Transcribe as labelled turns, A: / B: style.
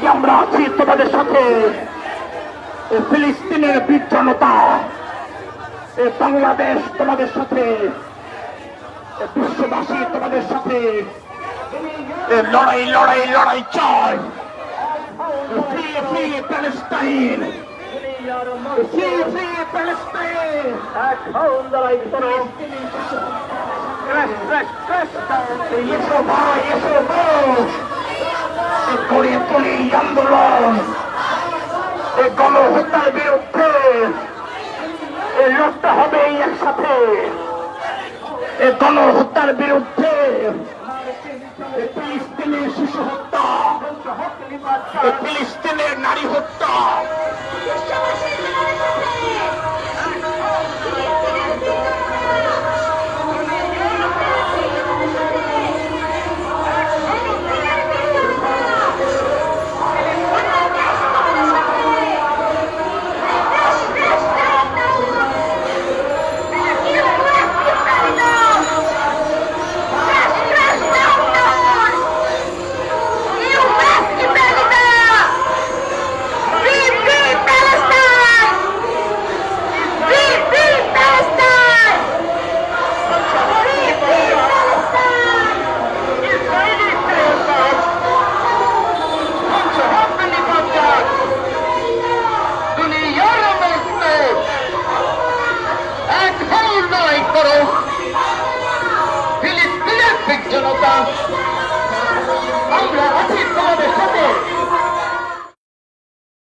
A: যে আমরা আছি তোমাদের সাথে। ফিলিস্তিনের এই বাংলাদেশ তোমাদের সাথে বিশ্ববাসী তোমাদের সাথে। লড়াই লড়াই লড়াই চাই। ফ্রি
B: লড়াই করো
A: এসো ভাই, এসো বোস গণহত্যার বিরুদ্ধে। লড়তে হবে একসাথে। এ গণহত্যার বিরুদ্ধে। ফিলিস্তিনের শিশু হত্যা। ফিলিস্তিনের নারী হত্যা। Wow.